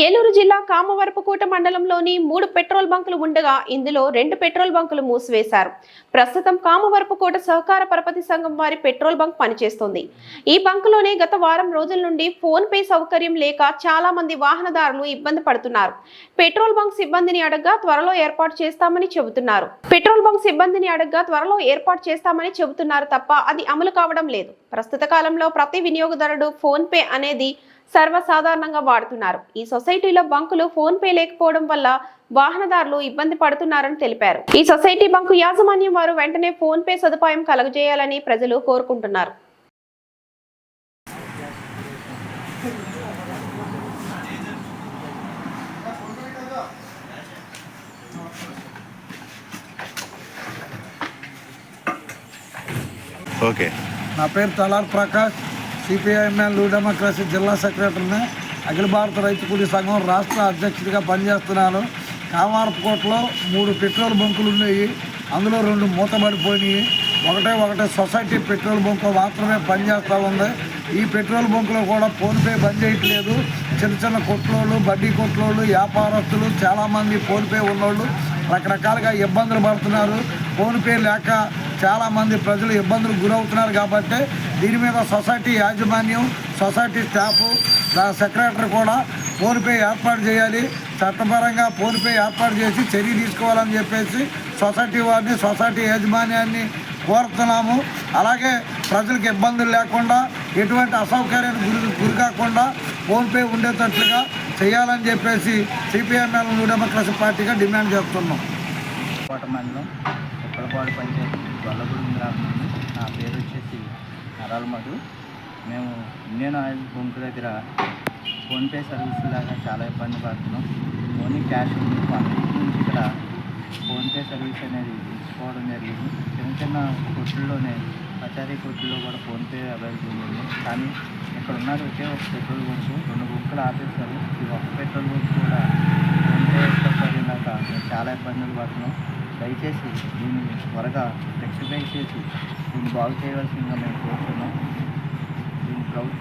ఏలూరు జిల్లా కామవరపుకోట మండలంలోని మూడు పెట్రోల్ బంకులు ఉండగా ఇందులో రెండు పెట్రోల్ బంకులు మూసివేశారు. ప్రస్తుతం కామవరపుకోట సహకార పరపతి సంఘం వారి పెట్రోల్ బంక్ పనిచేస్తుంది. ఈ బంకులోనే గత వారం రోజుల నుండి ఫోన్ పే సౌకర్యం లేక చాలా మంది వాహనదారులు ఇబ్బంది పడుతున్నారు. పెట్రోల్ బంక్ సిబ్బందిని అడగ్గా త్వరలో ఏర్పాటు చేస్తామని చెబుతున్నారు. పెట్రోల్ బంక్ సిబ్బందిని అడగ్గా త్వరలో ఏర్పాటు చేస్తామని చెబుతున్నారు తప్ప అది అమలు కావడం లేదు. ప్రస్తుత కాలంలో ప్రతి వినియోగదారుడు ఫోన్ పే అనేది సర్వసాధారణంగా వాడుతున్నారు. ఈ సొసైటీలో బంకులు ఫోన్ పే లేకపోవడం వల్ల వాహనదారులు ఇబ్బంది పడుతున్నారని తెలిపారు. ఈ సొసైటీ బంకు యాజమాన్యం వారు వెంటనే ఫోన్ పే సదుపాయం కలుగజేయాలని ప్రజలు కోరుకుంటున్నారు. ఓకే. నా పేరు Talar Prakash. CPIML new democracy జిల్లా సెక్రటరీని అఖిల భారత రైతు కూలీ సంఘం రాష్ట్ర అధ్యక్షుడిగా పనిచేస్తున్నాను కామారపుకోటలో మూడు పెట్రోల్ బంకులు ఉన్నాయి. అందులో రెండు మూతబడిపోయినాయి. ఒకటే ఒకటే సొసైటీ పెట్రోల్ బంకు మాత్రమే పనిచేస్తూ ఉంది. ఈ పెట్రోల్ బంకులో కూడా ఫోన్పే బంద్ చేయట్లేదు. చిన్న చిన్న కొట్లోళ్ళు బడ్డీ కొట్లోళ్ళు వ్యాపారస్తులు చాలామంది ఫోన్పే ఉన్నోళ్ళు రకరకాలుగా ఇబ్బందులు పడుతున్నారు. ఫోన్పే లేక చాలామంది ప్రజలు ఇబ్బందులు గురవుతున్నారు కాబట్టి దీని మీద సొసైటీ యాజమాన్యం సొసైటీ స్టాఫ్ సెక్రటరీ కూడా ఫోన్పే ఏర్పాటు చేయాలి. చట్టపరంగా ఫోన్పే ఏర్పాటు చేసి చర్య తీసుకోవాలని చెప్పేసి సొసైటీ వారిని సొసైటీ యాజమాన్యాన్ని కోరుతున్నాము. అలాగే ప్రజలకు ఇబ్బందులు లేకుండా ఎటువంటి అసౌకర్యానికి గురి గురి కాకుండా ఫోన్పే ఉండేటట్లుగా చేయాలని చెప్పేసి సిపిఎంఎల్ న్యూ డెమోక్రసీ పార్టీగా డిమాండ్ చేస్తున్నాం. కోట మండలం ఉప్పలపాడు పంచాయతీ గొల్లగూడెం గ్రామం నా పేరు వచ్చేసి నరాల మధు. మేము ఇండియన్ ఆయిల్ బంక్ దగ్గర ఫోన్పే సర్వీస్ లాగా చాలా ఇబ్బంది పడుతున్నాం. ఓన్లీ క్యాష్ ఉంది. అన్నింటి నుంచి ఇక్కడ ఫోన్పే సర్వీస్ అనేది తీసుకోవడం జరిగింది. చిన్న చిన్న కొట్టుల్లోనే పచారీ కొట్టుల్లో కూడా ఫోన్పే అవైలబుల్ ఉంది. కానీ ఇక్కడ ఉన్నది ఒకే ఒక పెట్రోల్ బంక్. రెండు బుక్కులు ఆపేస్తారు ఈ ఒక్క పెట్రోల్ బంక్ కూడా ఫోన్పే సౌకర్యం లేక మేము చాలా ఇబ్బందులు పడుతున్నాం. దయచేసి దీన్ని త్వరగా రెక్టిఫై చేసి దీన్ని బాగు చేయవలసిందిగా మేము కోరుతున్నాం. దీన్ని ప్రభుత్వం